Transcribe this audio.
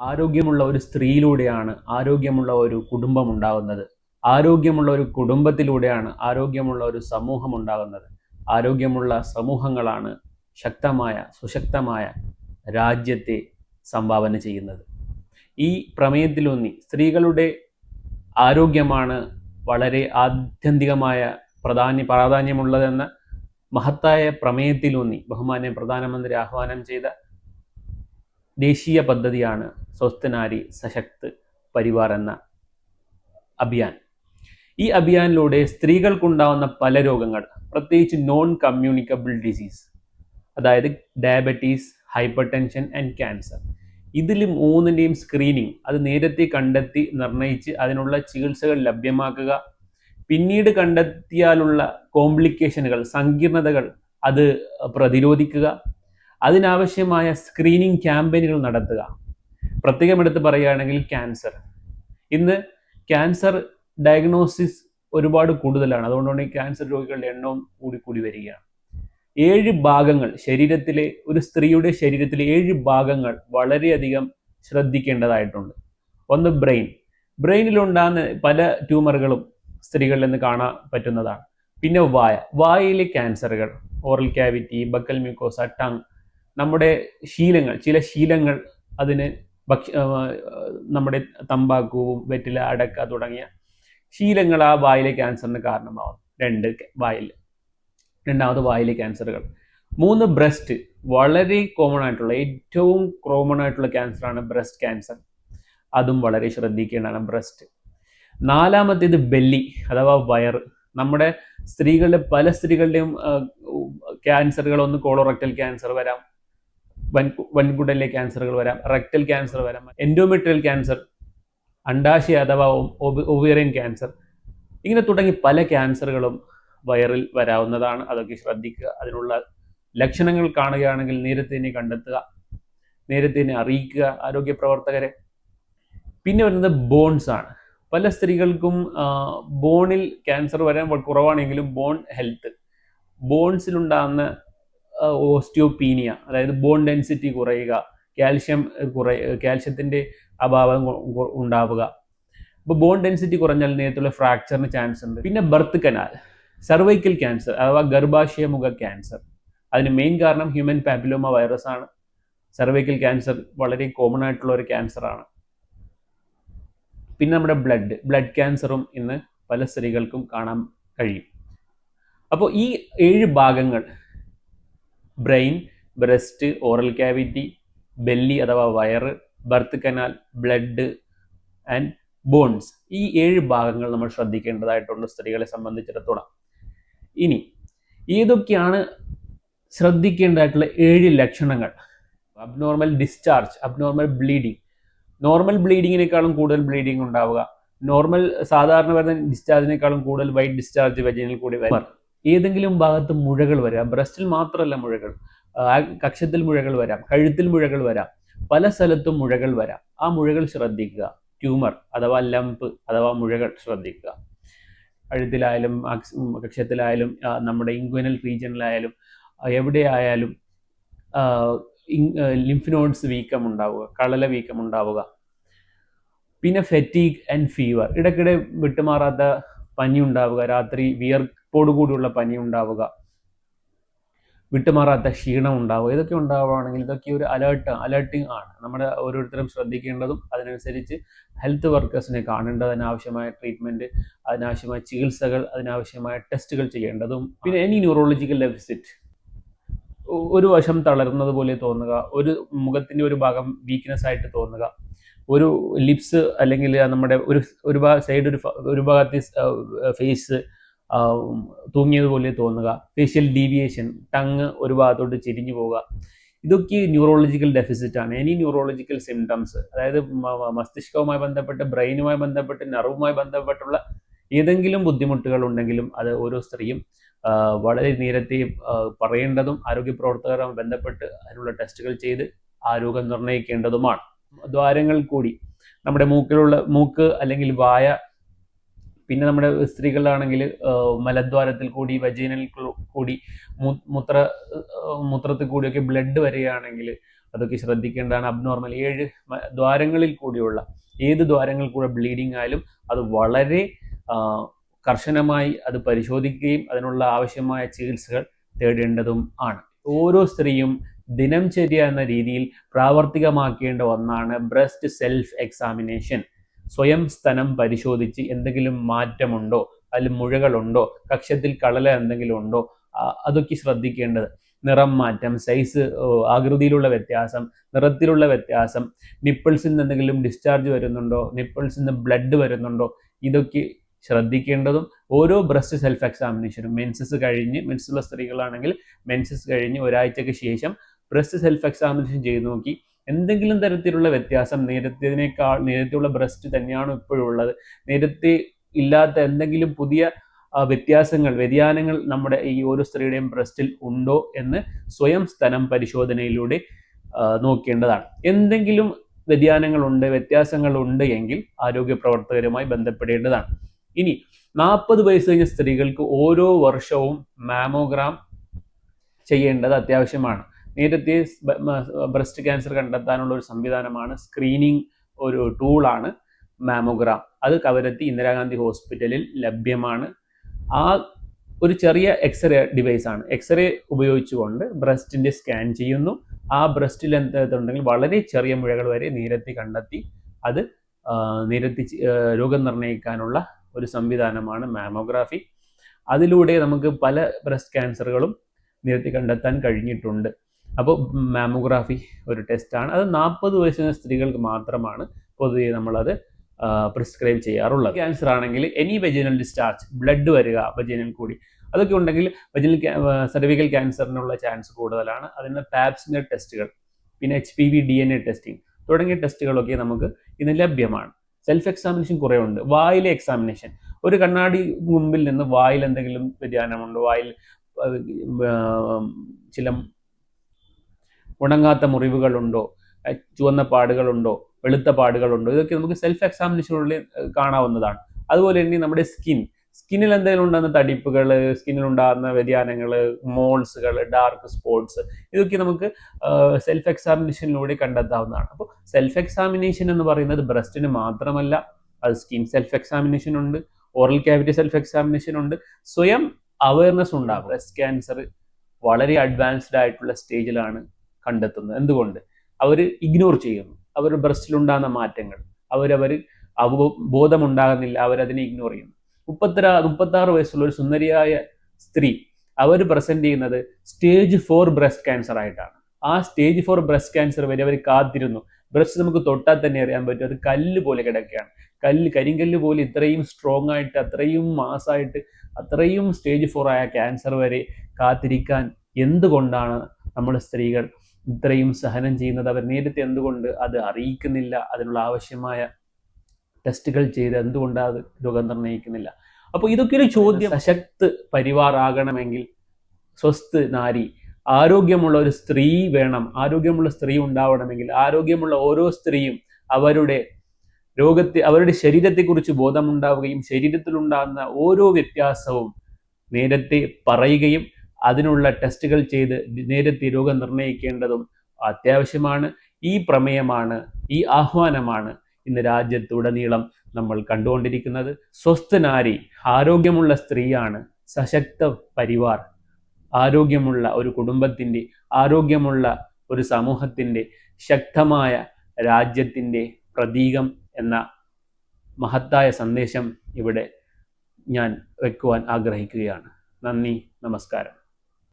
ആരോഗ്യമുള്ള ഒരു സ്ത്രീയിലൂടെയാണ് ആരോഗ്യമുള്ള ഒരു കുടുംബം ഉണ്ടാകുന്നത്. ആരോഗ്യമുള്ള ഒരു കുടുംബത്തിലൂടെയാണ് ആരോഗ്യമുള്ള ഒരു സമൂഹം ഉണ്ടാകുന്നത്. ആരോഗ്യമുള്ള സമൂഹങ്ങളാണ് ശക്തമായ സുശക്തമായ രാജ്യത്തെ സംഭാവന ചെയ്യുന്നത്. ഈ പ്രമേയത്തിലൂന്നി സ്ത്രീകളുടെ ആരോഗ്യമാണ് വളരെ ആത്യന്തികമായ പ്രാധാന്യ പ്രാധാന്യമുള്ളതെന്ന മഹത്തായ പ്രമേയത്തിലൂന്നി ബഹുമാന്യ പ്രധാനമന്ത്രി ആഹ്വാനം ചെയ്ത ദേശീയ പദ്ധതിയാണ് സ്വസ്ഥനാരി സശക്ത് പരിവാർ എന്ന അഭിയാൻ. ഈ അഭിയാനിലൂടെ സ്ത്രീകൾക്കുണ്ടാവുന്ന പല രോഗങ്ങൾ പ്രത്യേകിച്ച് നോൺ കമ്മ്യൂണിക്കബിൾ ഡിസീസ് അതായത് diabetes hypertension and cancer ഇതിൽ മൂന്നിന്റെയും സ്ക്രീനിങ് അത് നേരത്തെ കണ്ടെത്തി നിർണയിച്ച് അതിനുള്ള ചികിത്സകൾ ലഭ്യമാക്കുക. പിന്നീട് കണ്ടെത്തിയാലുള്ള കോംപ്ലിക്കേഷനുകൾ സങ്കീർണതകൾ അത് പ്രതിരോധിക്കുക. അതിനാവശ്യമായ സ്ക്രീനിങ് ക്യാമ്പയിനുകൾ നടത്തുക. പ്രത്യേകം എടുത്ത് പറയുകയാണെങ്കിൽ ക്യാൻസർ ഇന്ന് ക്യാൻസർ ഡയഗ്നോസിസ് ഒരുപാട് കൂടുതലാണ്. അതുകൊണ്ടാണ് ഈ ക്യാൻസർ രോഗികളുടെ എണ്ണവും കൂടി കൂടി വരികയാണ് ഏഴ് ഭാഗങ്ങൾ ശരീരത്തിലെ ഒരു സ്ത്രീയുടെ ശരീരത്തിലെ ഏഴ് ഭാഗങ്ങൾ വളരെയധികം ശ്രദ്ധിക്കേണ്ടതായിട്ടുണ്ട്. ഒന്ന് ബ്രെയിൻ. ബ്രെയിനിലുണ്ടാകുന്ന പല ട്യൂമറുകളും സ്ത്രീകളിൽ നിന്ന് കാണാൻ പറ്റുന്നതാണ്. പിന്നെ വായ. വായയിലെ ക്യാൻസറുകൾ oral cavity buccal mucosa tongue നമ്മുടെ ശീലങ്ങൾ ചില ശീലങ്ങൾ അതിന് ഭക്ഷ നമ്മുടെ തമ്പാക്കു വെറ്റില അടക്ക തുടങ്ങിയ ശീലങ്ങൾ ആ വായിലെ ക്യാൻസറിന് കാരണമാവും. രണ്ട് വായിൽ. രണ്ടാമത് വായിലെ ക്യാൻസറുകൾ. മൂന്ന് ബ്രസ്റ്റ്. വളരെ കോമൺ ആയിട്ടുള്ള ഏറ്റവും കോമൺ ആയിട്ടുള്ള ക്യാൻസറാണ് ബ്രസ്റ്റ് ക്യാൻസർ. അതും വളരെ ശ്രദ്ധിക്കേണ്ടതാണ് ബ്രസ്റ്റ്. നാലാമത്തേത് ബെല്ലി അഥവാ വയർ നമ്മുടെ സ്ത്രീകളുടെ പല സ്ത്രീകളുടെയും ക്യാൻസറുകൾ ഒന്ന് കോളോറക്റ്റൽ ക്യാൻസർ വരാം. വൻ വൻകുടലിലെ ക്യാൻസറുകൾ വരാം റെക്ടൽ ക്യാൻസർ വരാം എൻഡോമെട്രിയൽ ക്യാൻസർ അണ്ടാശയ അഥവാ ഒവേറിയൻ ക്യാൻസർ ഇങ്ങനെ തുടങ്ങി പല ക്യാൻസറുകളും വയറിൽ വരാവുന്നതാണ്. അതൊക്കെ ശ്രദ്ധിക്കുക. അതിനുള്ള ലക്ഷണങ്ങൾ കാണുകയാണെങ്കിൽ നേരത്തെ കണ്ടെത്തുക നേരത്തെ അറിയിക്കുക ആരോഗ്യ പ്രവർത്തകരെ. പിന്നെ വരുന്നത് ബോൺസ് ആണ്. പല സ്ത്രീകൾക്കും ബോണിൽ ക്യാൻസർ വരാൻ കുറവാണെങ്കിലും ബോൺ ഹെൽത്ത് ബോൺസിലുണ്ടാകുന്ന ഓസ്റ്റിയോപീനിയ അതായത് ബോൺ ഡെൻസിറ്റി കുറയുക കാൽഷ്യം കുറയ കാൽഷ്യത്തിന്റെ അഭാവം ഉണ്ടാവുക. അപ്പോൾ ബോൺ ഡെൻസിറ്റി കുറഞ്ഞാൽ നേരത്തുള്ള ഫ്രാക്ചറിന് ചാൻസ് ഉണ്ട്. പിന്നെ ബർത്ത് കനാൽ സർവൈക്കൽ ക്യാൻസർ അഥവാ ഗർഭാശയമുഖ ക്യാൻസർ അതിന് മെയിൻ കാരണം ഹ്യൂമൻ പാപ്പിലോമ വൈറസ് ആണ്. സർവൈക്കൽ ക്യാൻസർ വളരെ കോമൺ ആയിട്ടുള്ള ഒരു ക്യാൻസറാണ് പിന്നെ നമ്മുടെ ബ്ലഡ് ബ്ലഡ് ക്യാൻസറും ഇന്ന് പല സ്ത്രീകൾക്കും കാണാൻ കഴിയും. അപ്പോൾ ഈ ഏഴ് ഭാഗങ്ങൾ brain breast oral cavity belly അഥവാ വയറ് birth canal blood and bones. ഈ ഏഴ് ഭാഗങ്ങൾ നമ്മൾ ശ്രദ്ധിക്കേണ്ടതായിട്ടുണ്ട് സ്ത്രീകളെ സംബന്ധിച്ചിടത്തോളം. ഇനി ഏതൊക്കെയാണ് ശ്രദ്ധിക്കേണ്ടതായിട്ടുള്ള ഏഴ് ലക്ഷണങ്ങൾ. Abnormal discharge abnormal bleeding. Normal ബ്ലീഡിങ്ങിനേക്കാളും കൂടുതൽ ബ്ലീഡിങ് ഉണ്ടാവുക. നോർമൽ സാധാരണ വരുന്ന ഡിസ്ചാർജിനേക്കാളും കൂടുതൽ വൈറ്റ് ഡിസ്ചാർജ് വെജിനിൽ കൂടി വരാം. ഏതെങ്കിലും ഭാഗത്ത് മുഴകൾ വരാം. ബ്രസ്റ്റിൽ മാത്രമല്ല മുഴകൾ. കക്ഷത്തിൽ മുഴകൾ വരാം. കഴുത്തിൽ മുഴകൾ വരാം. പല സ്ഥലത്തും മുഴകൾ വരാം. ആ മുഴകൾ ശ്രദ്ധിക്കുക. ട്യൂമർ അഥവാ ലംപ് അഥവാ മുഴകൾ ശ്രദ്ധിക്കുക. കഴുത്തിലായാലും കക്ഷത്തിലായാലും നമ്മുടെ ഇൻക്വനൽ റീജിയനിലായാലും എവിടെയായാലും ലിംഫ് നോഡ്സ് വീക്കം ഉണ്ടാവുക കളല വീക്കം ഉണ്ടാവുക പിന്നെ ഫെറ്റീഗ് ആൻഡ് ഫീവർ. ഇടയ്ക്കിടെ വിട്ടുമാറാത്ത പനി ഉണ്ടാവുക. രാത്രി വിയർപ്പോടു കൂടിയുള്ള പനി ഉണ്ടാവുക. വിട്ടുമാറാത്ത ക്ഷീണം ഉണ്ടാവുക. ഇതൊക്കെ ഉണ്ടാവുകയാണെങ്കിൽ ഇതൊക്കെ ഒരു അലേർട്ട് അലേർട്ടിങ് ആണ്. നമ്മുടെ ഓരോരുത്തരും ശ്രദ്ധിക്കേണ്ടതും അതിനനുസരിച്ച് ഹെൽത്ത് വർക്കേഴ്സിനെ കാണേണ്ടത് അതിനാവശ്യമായ ട്രീറ്റ്മെന്റ് അതിനാവശ്യമായ ചികിത്സകൾ അതിനാവശ്യമായ ടെസ്റ്റുകൾ ചെയ്യേണ്ടതും. പിന്നെ എനി ന്യൂറോളജിക്കൽ ഡെഫിസിറ്റ് ഒരു വശം തളർന്നത് പോലെ തോന്നുക. ഒരു മുഖത്തിന്റെ ഒരു ഭാഗം വീക്ക്നെസ് ആയിട്ട് തോന്നുക. ഒരു ലിപ്സ് അല്ലെങ്കിൽ നമ്മുടെ ഒരു ഒരു ഭാഗ സൈഡ് ഒരു ഒരു ഭാഗത്തെ ഫേസ് തൂങ്ങിയതുപോലെ തോന്നുക. ഫേഷ്യൽ ഡീവിയേഷൻ ടങ് ഒരു ഭാഗത്തോട്ട് ചെരിഞ്ഞു പോവുക. ഇതൊക്കെ ന്യൂറോളജിക്കൽ ഡെഫിസിറ്റ് ആണ്. എനി ന്യൂറോളജിക്കൽ സിംറ്റംസ് അതായത് മസ്തിഷ്കവുമായി ബന്ധപ്പെട്ട് ബ്രെയിനുമായി ബന്ധപ്പെട്ട് നെറവുമായി ബന്ധപ്പെട്ടുള്ള ഏതെങ്കിലും ബുദ്ധിമുട്ടുകൾ ഉണ്ടെങ്കിലും അത് ഓരോ സ്ത്രീയും വളരെ നേരത്തെ പറയേണ്ടതും ആരോഗ്യ പ്രവർത്തകരുമായി ബന്ധപ്പെട്ട് അതിനുള്ള ടെസ്റ്റുകൾ ചെയ്ത് ആരോഗ്യം നിർണയിക്കേണ്ടതുമാണ് ദ്വാരങ്ങൾ കൂടി നമ്മുടെ മൂക്കിലുള്ള മൂക്ക് അല്ലെങ്കിൽ വായ പിന്നെ നമ്മുടെ സ്ത്രീകളാണെങ്കിൽ മലദ്വാരത്തിൽ കൂടി വജീനൽ കൂടി മൂത്ര മൂത്രത്തിൽ കൂടിയൊക്കെ ബ്ലഡ് വരികയാണെങ്കിൽ അതൊക്കെ ശ്രദ്ധിക്കേണ്ടതാണ്. അബ്നോർമൽ ഏഴ് ദ്വാരങ്ങളിൽ കൂടിയുള്ള ഏത് ദ്വാരങ്ങളിൽ കൂടെ ബ്ലീഡിംഗ് ആയാലും അത് വളരെ കർശനമായി അത് പരിശോധിക്കുകയും അതിനുള്ള ആവശ്യമായ ചികിത്സകൾ തേടേണ്ടതും ആണ്. ഓരോ സ്ത്രീയും ദിനംചര്യ എന്ന രീതിയിൽ പ്രാവർത്തികമാക്കേണ്ട ഒന്നാണ് ബ്രസ്റ്റ് സെൽഫ് എക്സാമിനേഷൻ. സ്വയം സ്തനം പരിശോധിച്ച് എന്തെങ്കിലും മാറ്റമുണ്ടോ? അതിൽ മുഴകളുണ്ടോ? കക്ഷത്തിൽ കളല എന്തെങ്കിലും ഉണ്ടോ? അതൊക്കെ ശ്രദ്ധിക്കേണ്ടത്. നിറം മാറ്റം സൈസ് ആകൃതിയിലുള്ള വ്യത്യാസം നിറത്തിലുള്ള വ്യത്യാസം നിപ്പിൾസിൽ നിന്ന് എന്തെങ്കിലും ഡിസ്ചാർജ് വരുന്നുണ്ടോ? നിപ്പിൾസിൽ നിന്ന് ബ്ലഡ് വരുന്നുണ്ടോ? ഇതൊക്കെ ശ്രദ്ധിക്കേണ്ടതും ഓരോ ബ്രസ്റ്റ് സെൽഫ് എക്സാമിനേഷനും മെൻസസ് കഴിഞ്ഞ് മെൻസുള്ള സ്ത്രീകളാണെങ്കിൽ മെൻസസ് കഴിഞ്ഞ് ഒരാഴ്ചയ്ക്ക് ശേഷം ബ്രസ്റ്റ് സെൽഫ് എക്സാമിനേഷൻ ചെയ്ത് നോക്കി എന്തെങ്കിലും തരത്തിലുള്ള വ്യത്യാസം നേരത്തേതിനേക്കാൾ നേരത്തെയുള്ള ബ്രസ്റ്റ് തന്നെയാണ് ഇപ്പോഴും ഉള്ളത്. നേരത്തെ ഇല്ലാത്ത എന്തെങ്കിലും പുതിയ വ്യത്യാസങ്ങൾ വ്യതിയാനങ്ങൾ നമ്മുടെ ഈ ഓരോ സ്ത്രീയുടെയും ബ്രസ്റ്റിൽ ഉണ്ടോ എന്ന് സ്വയം സ്ഥലം പരിശോധനയിലൂടെ നോക്കേണ്ടതാണ്. എന്തെങ്കിലും വ്യതിയാനങ്ങളുണ്ട് വ്യത്യാസങ്ങളുണ്ട് എങ്കിൽ ആരോഗ്യ പ്രവർത്തകരുമായി ബന്ധപ്പെടേണ്ടതാണ്. ഇനി നാൽപ്പത് വയസ്സ് കഴിഞ്ഞ സ്ത്രീകൾക്ക് ഓരോ വർഷവും മാമോഗ്രാം ചെയ്യേണ്ടത് അത്യാവശ്യമാണ്. നേരത്തെ ബ്രസ്റ്റ് ക്യാൻസർ കണ്ടെത്താനുള്ള ഒരു സംവിധാനമാണ് സ്ക്രീനിങ് ഒരു ടൂളാണ് മാമോഗ്രാം. അത് കവരത്തി ഇന്ദിരാഗാന്ധി ഹോസ്പിറ്റലിൽ ലഭ്യമാണ്. ആ ഒരു ചെറിയ എക്സ്റേ ഡിവൈസ് ആണ് എക്സ്റേ ഉപയോഗിച്ചുകൊണ്ട് ബ്രസ്റ്റിന്റെ സ്കാൻ ചെയ്യുന്നു. ആ ബ്രസ്റ്റിൽ എന്തുണ്ടെങ്കിൽ വളരെ ചെറിയ മുഴകൾ വരെ നീരത്തി കണ്ടെത്തി അത് നിരത്തി രോഗം നിർണയിക്കാനുള്ള ഒരു സംവിധാനമാണ് മാമോഗ്രാഫി. അതിലൂടെ നമുക്ക് പല ബ്രസ്റ്റ് ക്യാൻസറുകളും നിരത്തി കണ്ടെത്താൻ കഴിഞ്ഞിട്ടുണ്ട്. അപ്പോൾ മാമോഗ്രാഫി ഒരു ടെസ്റ്റാണ്. അത് നാൽപ്പത് വയസ്സിന് സ്ത്രീകൾക്ക് മാത്രമാണ് പൊതുവെ നമ്മളത് പ്രിസ്ക്രൈബ് ചെയ്യാറുള്ളത്. ക്യാൻസർ ആണെങ്കിൽ എനി വെജിനൽ ഡിസ്ചാർജ് ബ്ലഡ് വരിക വെജിനൽ കൂടി. അതൊക്കെ ഉണ്ടെങ്കിൽ വെജിനൽ സെർവിക്കൽ ക്യാൻസറിനുള്ള ചാൻസ് കൂടുതലാണ്. അതിന് പാപ്സിന്റെ ടെസ്റ്റുകൾ പിന്നെ H P V D N A testing തുടങ്ങിയ ടെസ്റ്റുകളൊക്കെ നമുക്ക് ഇന്ന് ലഭ്യമാണ്. സെൽഫ് എക്സാമിനേഷൻ കുറേ ഉണ്ട് വായിലെ എക്സാമിനേഷൻ ഒരു കണ്ണാടി മുമ്പിൽ നിന്ന് വായിൽ എന്തെങ്കിലും വ്യതിയാനമുണ്ടോ? വായിൽ ചില ഉണങ്ങാത്ത മുറിവുകളുണ്ടോ? ചുവന്ന പാടുകളുണ്ടോ? വെളുത്ത പാടുകളുണ്ടോ? ഇതൊക്കെ നമുക്ക് സെൽഫ് എക്സാമിനേഷനുള്ളിൽ കാണാവുന്നതാണ്. അതുപോലെ തന്നെ നമ്മുടെ സ്കിൻ സ്കിന്നിൽ എന്തെങ്കിലും ഉണ്ടാകുന്ന തടിപ്പുകൾ സ്കിന്നിൽ ഉണ്ടാകുന്ന വ്യതിയാനങ്ങൾ മോൾസുകൾ ഡാർക്ക് സ്പോട്സ് ഇതൊക്കെ നമുക്ക് സെൽഫ് എക്സാമിനേഷനിലൂടെ കണ്ടെത്താവുന്നതാണ്. അപ്പോൾ സെൽഫ് എക്സാമിനേഷൻ എന്ന് പറയുന്നത് ബ്രസ്റ്റിന് മാത്രമല്ല അത് സ്കിൻ സെൽഫ് എക്സാമിനേഷൻ ഉണ്ട് ഓറൽ ക്യാവിറ്റി സെൽഫ് എക്സാമിനേഷൻ ഉണ്ട്. സ്വയം അവയർനെസ് ഉണ്ടാകും. ബ്രസ്റ്റ് ക്യാൻസർ വളരെ അഡ്വാൻസ്ഡ് ആയിട്ടുള്ള സ്റ്റേജിലാണ് കണ്ടെത്തുന്നത് എന്തുകൊണ്ട്? അവർ ഇഗ്നോർ ചെയ്യുന്നു. അവരുടെ ബ്രസ്റ്റിലുണ്ടാകുന്ന മാറ്റങ്ങൾ. അവരവർ ബോധമുണ്ടാകുന്നില്ല. അവരതിനെ ഇഗ്നോർ ചെയ്യുന്നു. മുപ്പത്തിര മുപ്പത്താറ് വയസ്സുള്ള ഒരു സുന്ദരിയായ സ്ത്രീ അവർ പ്രസന്റ് ചെയ്യുന്നത് സ്റ്റേജ് ഫോർ ബ്രസ്റ്റ് ക്യാൻസർ ആയിട്ടാണ്. ആ സ്റ്റേജ് ഫോർ ബ്രസ്റ്റ് ക്യാൻസർ വരെ അവർ കാത്തിരുന്നു. ബ്രസ്റ്റ് നമുക്ക് തൊട്ടാൽ തന്നെ അറിയാൻ പറ്റും. അത് കല്ല് പോലെ കിടക്കുകയാണ്. കല്ല് കരിങ്കല്ല് പോലെ ഇത്രയും സ്ട്രോങ് ആയിട്ട് അത്രയും മാസമായിട്ട് അത്രയും സ്റ്റേജ് ഫോർ ആയ ക്യാൻസർ വരെ കാത്തിരിക്കാൻ എന്തുകൊണ്ടാണ് നമ്മൾ സ്ത്രീകൾ ഇത്രയും സഹനം ചെയ്യുന്നത് അവർ നേരത്തെ എന്തുകൊണ്ട് അത് അറിയിക്കുന്നില്ല? അതിനുള്ള ആവശ്യമായ ടെസ്റ്റുകൾ ചെയ്ത് എന്തുകൊണ്ട് അത് രോഗം നിർണയിക്കുന്നില്ല അപ്പോൾ ഇതൊക്കെ ഒരു ചോദ്യം. സശക്ത് പരിവാർ ആകണമെങ്കിൽ സ്വസ്ഥ നാരി ആരോഗ്യമുള്ള ഒരു സ്ത്രീ വേണം. ആരോഗ്യമുള്ള സ്ത്രീ ഉണ്ടാവണമെങ്കിൽ ആരോഗ്യമുള്ള ഓരോ സ്ത്രീയും അവരുടെ രോഗത്തെ അവരുടെ ശരീരത്തെക്കുറിച്ച് ബോധമുണ്ടാവുകയും ശരീരത്തിലുണ്ടാകുന്ന ഓരോ വ്യത്യാസവും നേരത്തെ പറയുകയും അതിനുള്ള ടെസ്റ്റുകൾ ചെയ്ത് നേരത്തെ രോഗം നിർണയിക്കേണ്ടതും അത്യാവശ്യമാണ്. ഈ പ്രമേയമാണ് ഈ ആഹ്വാനമാണ് ഇന്ന് രാജ്യത്തുടനീളം നമ്മൾ കണ്ടുകൊണ്ടിരിക്കുന്നത്. സ്വസ്ഥനാരി ആരോഗ്യമുള്ള സ്ത്രീയാണ് സശക്ത പരിവാർ. ആരോഗ്യമുള്ള ഒരു കുടുംബത്തിന്റെ ആരോഗ്യമുള്ള ഒരു സമൂഹത്തിന്റെ ശക്തമായ രാജ്യത്തിന്റെ പ്രതീകം എന്ന മഹത്തായ സന്ദേശം ഇവിടെ ഞാൻ വെക്കുവാൻ ആഗ്രഹിക്കുകയാണ്. നന്ദി നമസ്കാരം.